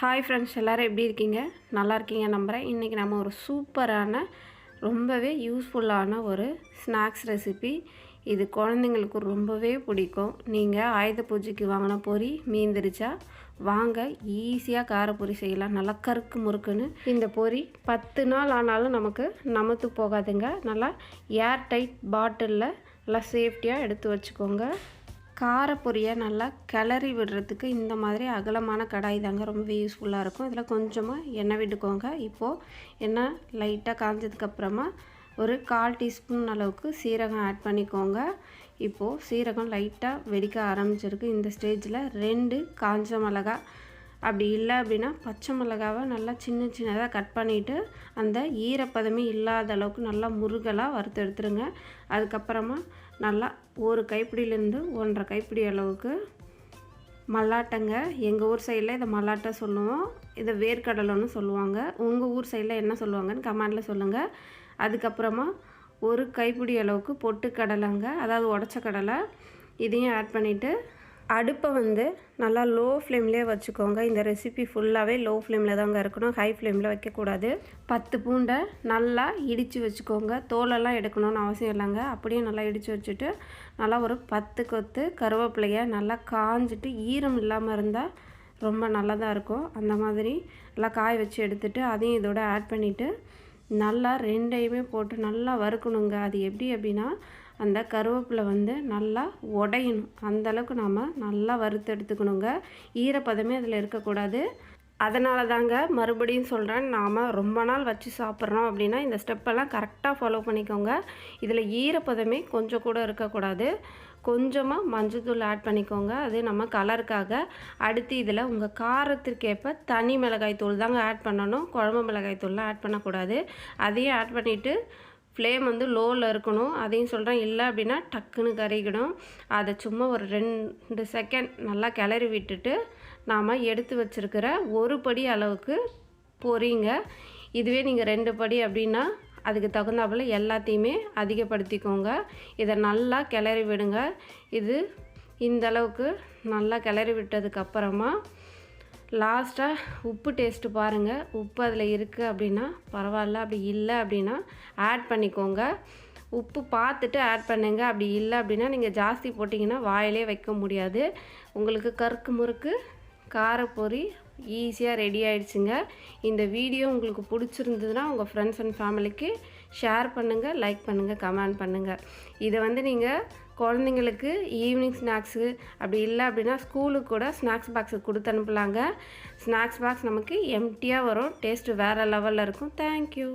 Hi friends எல்லோரும் எப்படி இருக்கீங்க? நல்லா இருக்கீங்க நம்புகிறேன் இன்றைக்கி நம்ம ஒரு சூப்பரான ரொம்பவே யூஸ்ஃபுல்லான ஒரு ஸ்நாக்ஸ் ரெசிபி இது குழந்தைங்களுக்கு ரொம்பவே பிடிக்கும். நீங்கள் ஆயுத பூஜைக்கு வாங்கின பொரி மீந்திருச்சா வாங்க ஈஸியாக காரப்பொரி செய்யலாம். நல்லா கருக்கு முறுக்குன்னு. இந்த பொரி பத்து நாள் ஆனாலும் நமக்கு நமத்து போகாதுங்க. நல்லா ஏர் டைட் பாட்டிலில் நல்லா சேஃப்டியாக எடுத்து வச்சுக்கோங்க. காரப்பொரியை நல்லா கிளறி விடுறதுக்கு இந்த மாதிரி அகலமான கடாய் தாங்க ரொம்பவே யூஸ்ஃபுல்லாக இருக்கும். இதில் கொஞ்சமாக எண்ணெய் விட்டுக்கோங்க. இப்போது எண்ணெய் லைட்டாக காஞ்சதுக்கப்புறமா ஒரு கால் டீஸ்பூன் அளவுக்கு சீரகம் ஆட் பண்ணிக்கோங்க. இப்போது சீரகம் லைட்டாக வெடிக்க ஆரம்பிச்சிருக்கு. இந்த ஸ்டேஜில் ரெண்டு காஞ்ச மிளகா அப்படி இல்லை அப்படின்னா பச்சை மிளகாவை நல்லா சின்ன சின்னதாக கட் பண்ணிவிட்டு அந்த ஈரப்பதமே இல்லாத அளவுக்கு நல்லா முருகலாக வறுத்து எடுத்துருங்க. அதுக்கப்புறமா நல்லா ஒரு கைப்பிடியிலேருந்து ஒன்றரை கைப்பிடி அளவுக்கு மல்லாட்டங்க. எங்கள் ஊர் சைடில் இதை மல்லாட்டை சொல்லுவோம். இதை வேர்க்கடலைன்னு சொல்லுவாங்க. உங்கள் ஊர் சைடில் என்ன சொல்லுவாங்கன்னு கமெண்டில் சொல்லுங்கள். அதுக்கப்புறமா ஒரு கைப்பிடி அளவுக்கு பொட்டுக்கடலைங்க. அதாவது உடச்ச கடலை இதையும் ஆட் பண்ணிவிட்டு அடுப்பை வந்து நல்லா லோ ஃப்ளேம்லேயே வச்சுக்கோங்க. இந்த ரெசிபி ஃபுல்லாகவே லோ ஃப்ளேமில் தாங்க இருக்கணும். ஹை ஃப்ளேமில் வைக்கக்கூடாது. பத்து பூண்டை நல்லா இடித்து வச்சுக்கோங்க. தோலெல்லாம் எடுக்கணும்னு அவசியம் இல்லைங்க. அப்படியே நல்லா இடித்து வச்சுட்டு நல்லா ஒரு பத்து கொத்து கருவேப்பிலையை நல்லா காஞ்சிட்டு ஈரம் இல்லாமல் இருந்தால் ரொம்ப நல்லதாக இருக்கும். அந்த மாதிரி நல்லா காய வச்சு எடுத்துகிட்டு அதையும் இதோட ஆட் பண்ணிவிட்டு நல்லா ரெண்டையுமே போட்டு நல்லா வறுக்கணுங்க. அது எப்படி அப்படின்னா அந்த கருவேப்பிலை வந்து நல்லா உடையணும். அந்தளவுக்கு நாம் நல்லா வறுத்து எடுத்துக்கணுங்க. ஈரப்பதமே அதில் இருக்கக்கூடாது. அதனால தாங்க மறுபடியும் சொல்கிறேன் நாம் ரொம்ப நாள் வச்சு சாப்பிட்றோம் அப்படின்னா இந்த ஸ்டெப்பெல்லாம் கரெக்டாக ஃபாலோ பண்ணிக்கோங்க. இதில் ஈரப்பதமே கொஞ்சம் கூட இருக்கக்கூடாது. கொஞ்சமாக மஞ்சத்தூள் ஆட் பண்ணிக்கோங்க. அது நம்ம கலருக்காக அடுத்து இதில் உங்கள் காரத்திற்கேற்ப தனி மிளகாய் தூள் தாங்க ஆட் பண்ணணும். குழம்பு மிளகாய் தூள்லாம் ஆட் பண்ணக்கூடாது. அதையும் ஆட் பண்ணிவிட்டு ஃப்ளேம் வந்து லோவில் இருக்கணும். அதையும் சொல்கிறேன் இல்லை அப்படின்னா டக்குன்னு கறிக்கிடும் அதை சும்மா ஒரு ரெண்டு செகண்ட் நல்லா கிளறி விட்டுட்டு நாம் எடுத்து வச்சுருக்கிற ஒரு படி அளவுக்கு பொறிங்க இதுவே நீங்கள் ரெண்டு படி அப்படின்னா அதுக்கு தகுந்தாப்பில் எல்லாத்தையுமே அதிகப்படுத்திக்கோங்க. இதை நல்லா கிளறி விடுங்க. இது இந்த அளவுக்கு நல்லா கிளறி விட்டதுக்கப்புறமா லாஸ்ட்டாக உப்பு டேஸ்ட்டு பாருங்கள் உப்பு அதில் இருக்குது அப்படின்னா பரவாயில்ல. அப்படி இல்லை அப்படின்னா ஆட் பண்ணிக்கோங்க. உப்பு பார்த்துட்டு ஆட் பண்ணுங்கள் அப்படி இல்லை அப்படின்னா நீங்கள் ஜாஸ்தி போட்டிங்கன்னா வாயிலே வைக்க முடியாது. உங்களுக்கு கருக்கு முறுக்கு காரப்பொரி ஈஸியாக ரெடி ஆயிடுச்சுங்க. இந்த வீடியோ உங்களுக்கு பிடிச்சிருந்ததுன்னா உங்கள் ஃப்ரெண்ட்ஸ் அண்ட் ஃபேமிலிக்கு ஷேர் பண்ணுங்கள் லைக் பண்ணுங்கள் கமெண்ட் பண்ணுங்கள் இதை வந்து நீங்கள் குழந்தைங்களுக்கு ஈவினிங் ஸ்நாக்ஸு அப்படி இல்லை அப்படின்னா ஸ்கூலுக்கு கூட ஸ்நாக்ஸ் பாக்ஸுக்கு கொடுத்து அனுப்பலாங்க. ஸ்நாக்ஸ் பாக்ஸ் நமக்கு எம்டியாக வரும். டேஸ்ட்டு வேறு லெவலில் இருக்கும். தேங்க்யூ